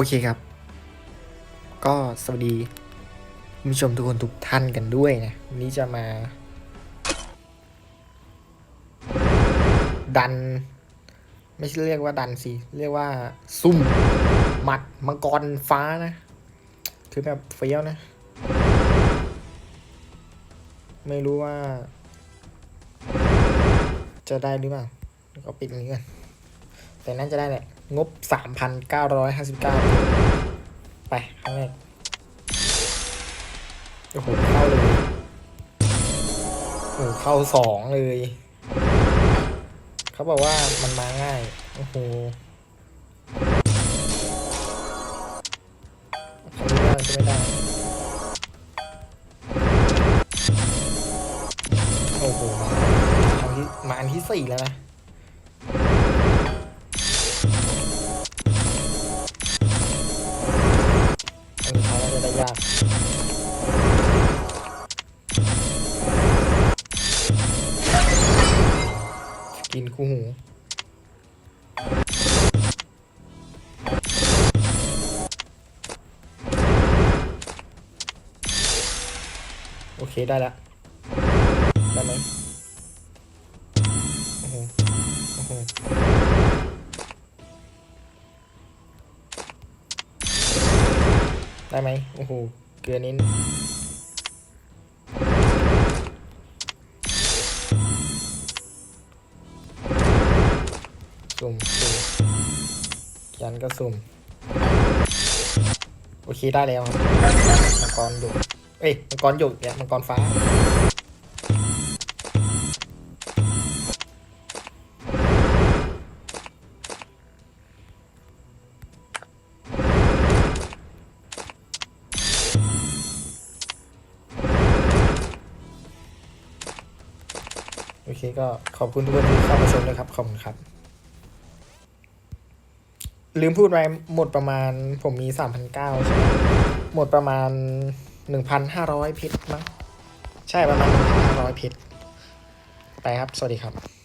โอเคครับ ก็สวัสดีผู้ชมทุกคนทุกท่านกันด้วยนะวันนี้จะมา ดัน ไม่ใช่เรียกว่าดันสิ เรียกว่า ซุ่ม หมัดมังกรฟ้านะ คือแบบเฟี้ยวนะ ไม่รู้ว่า จะได้หรือเปล่าก็ปิดอย่างนี้กัน แต่น่าจะได้แหละงบสามพันเก้าร้อยห้าสิบเก้าไปครั้งแรกโอ้โหเข้าเลยโอ้โหเข้าสองเลย เขาบอกว่ามันมาง่าย โอ้โหคำนี้น่าจะไม่ได้ โอ้โหมาอันที่สี่แล้วนะ ยากสกินคู่หูโอเค ได้ล้วได้ไหมโอ้โหโอ้โห ได้ไหมโอ้โห เกลือนิดสุ่มสุ่มยันก็สุ่ม โอเค ได้แล้วครับมังกรหยกเอ้ย มังกรหยกเนี่ย มังกรฟ้า โอเคก็ขอบคุณทุกคนที่เข้ามาชมเลยครับ ขอบคุณครับ ลืมพูดไปหมดประมาณผมมีสามพันเก้าใช่ไหมหมดประมาณหนึ่งพันห้าร้อยเพชรมั้ง ใช่ประมาณหนึ่งพันห้าร้อยเพชรไปครับ สวัสดีครับ